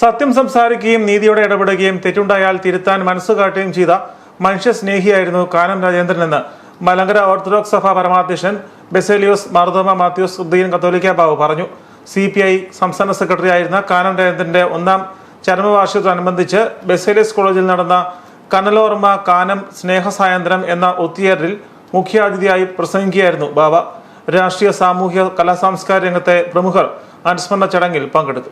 സത്യം സംസാരിക്കുകയും നീതിയോടെ ഇടപെടുകയും തെറ്റുണ്ടായാൽ തിരുത്താൻ മനസ്സ് കാട്ടുകയും ചെയ്ത മനുഷ്യസ്നേഹിയായിരുന്നു കാനം രാജേന്ദ്രൻ എന്ന്. മലങ്കര ഓർത്തഡോക്സ് സഭ പരമാധ്യക്ഷൻ ബെസേലിയോസ് മാർദോമ മാത്യൂസ് ഉദ്ദീൻ കത്തോലിക്ക ബാബു പറഞ്ഞു. സി പി ഐ സംസ്ഥാന സെക്രട്ടറി ആയിരുന്ന കാനം രാജേന്ദ്രന്റെ ഒന്നാം ചരമവാർഷികത്തോടനുബന്ധിച്ച് ബെസേലിയസ് കോളേജിൽ നടന്ന കനലോർമ്മ കാനം സ്നേഹസായന്ത്രം എന്ന ഒത്തുചേരലിൽ മുഖ്യാതിഥിയായി പ്രസംഗിക്കുകയായിരുന്നു ബാബ. രാഷ്ട്രീയ സാമൂഹ്യ കലാസാംസ്കാരിക രംഗത്തെ പ്രമുഖർ അനുസ്മരണ ചടങ്ങിൽ പങ്കെടുത്തു.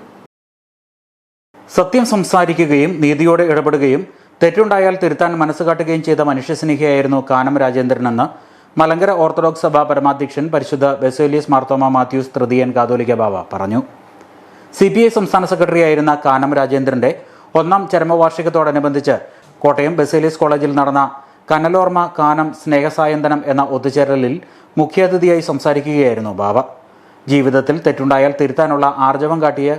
സത്യം സംസാരിക്കുകയും നീതിയോടെ ഇടപെടുകയും തെറ്റുണ്ടായാൽ തിരുത്താൻ മനസ്സ് കാട്ടുകയും ചെയ്ത മനുഷ്യസ്നേഹിയായിരുന്നു കാനം രാജേന്ദ്രനെന്ന് മലങ്കര ഓർത്തഡോക്സ് സഭാ പരമാധ്യക്ഷൻ പരിശുദ്ധ ബെസേലിയസ് മാർത്തോമ മാത്യൂസ് തൃതീയൻ കാതോലിക ബാബ പറഞ്ഞു. സി പി ഐ സംസ്ഥാന സെക്രട്ടറി ആയിരുന്ന കാനം രാജേന്ദ്രന്റെ ഒന്നാം ചരമവാർഷികത്തോടനുബന്ധിച്ച് കോട്ടയം ബെസേലിയസ് കോളേജിൽ നടന്ന കനലോർമ കാനം സ്നേഹസായന്തനം എന്ന ഒത്തുചേരലിൽ മുഖ്യാതിഥിയായി സംസാരിക്കുകയായിരുന്നു ബാബ ജീവിതത്തിൽ തെറ്റുണ്ടായാൽ തിരുത്താനുള്ള ആർജവം കാട്ടിയ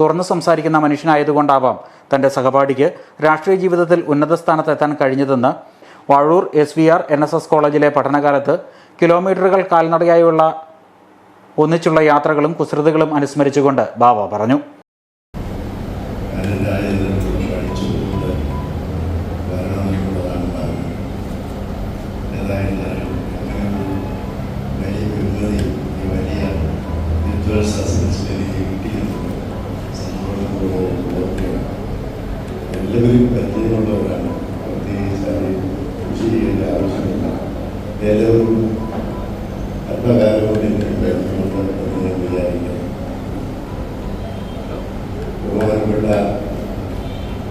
തുറന്നു സംസാരിക്കുന്ന മനുഷ്യനായതുകൊണ്ടാവാം തന്റെ സഹപാഠിക്ക് രാഷ്ട്രീയ ജീവിതത്തിൽ ഉന്നത സ്ഥാനത്ത് എത്താൻ കഴിഞ്ഞതെന്ന് Vazhoor S V R N S S കോളേജിലെ പഠനകാലത്ത് കിലോമീറ്ററുകൾ കാൽനടയായുള്ള ഒന്നിച്ചുള്ള യാത്രകളും കുസൃതികളും അനുസ്മരിച്ചുകൊണ്ട് ബാബ പറഞ്ഞു. എല്ലാവരും പരിചയമുള്ളവരാണ്. പ്രത്യേകിച്ച് അത് കൃഷി ചെയ്യേണ്ട ആവശ്യമില്ല. എല്ലാവരും അല്പകാലം എന്തെങ്കിലും പരിചയമുണ്ട് എന്ന് ഞാൻ വിചാരിക്കുന്നു. ബഹുമാനപ്പെട്ട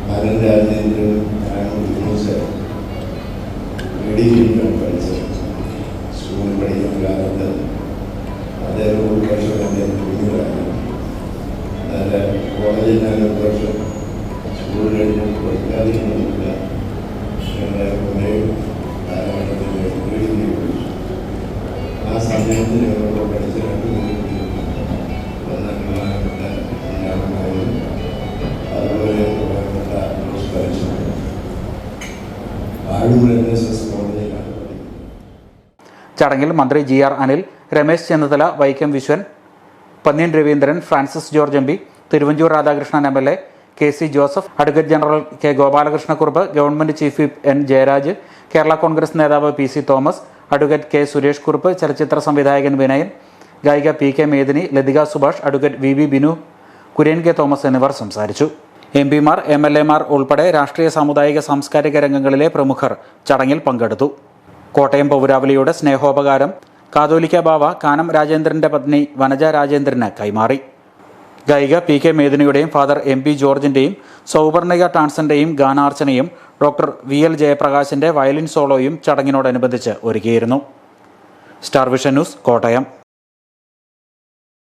ഭാരത രാജേന്ദ്രൻ മെഡിക്കലാണ് പഠിച്ചത്. സ്കൂളിൽ പഠിക്കുന്ന കാലത്ത് അദ്ദേഹം ഒരു വർഷം അദ്ദേഹം കുഞ്ഞുങ്ങളായിരുന്നു എന്നാൽ കോളേജിൽ ഞാൻ ഒരു വർഷം ചടങ്ങിൽ മന്ത്രി G R Anil Ramesh Chennithala Vaikom Viswan Pannian Raveendran Francis George M P Thiruvanchoor Radhakrishnan M L A K C Joseph advocate general K Gopalakrishnakurup government chief whip N Jayaraj Kerala Congress നേതാവ് P C Thomas advocate K Suresh Kurup ചലച്ചിത്ര സംവിധായകൻ വിനയൻ ഗായിക P K Medini Lathika Subhash advocate V B Binu Kurian K Thomas എന്നിവർ സംസാരിച്ചു. M പിമാർ M L എമാർ ഉൾപ്പെടെ രാഷ്ട്രീയ സാമുദായിക സാംസ്കാരിക രംഗങ്ങളിലെ പ്രമുഖർ ചടങ്ങിൽ പങ്കെടുത്തു. കോട്ടയം പൗരാവലിയുടെ സ്നേഹോപകാരം കാതോലിക്ക ബാവ കാനം രാജേന്ദ്രന്റെ പത്നി വനജ രാജേന്ദ്രന് കൈമാറി. ഗായിക പി കെ മേദിനിയുടെയും ഫാദർ എം പി ജോർജിന്റെയും സൗവർണിക ടാൻസന്റെയും ഗാനാർച്ചനയും ഡോക്ടർ വി എൽ ജയപ്രകാശിന്റെ വയലിൻ സോളോയും ചടങ്ങിനോടനുബന്ധിച്ച് ഒരുക്കിയിരുന്നു. Star vision news Kottayam.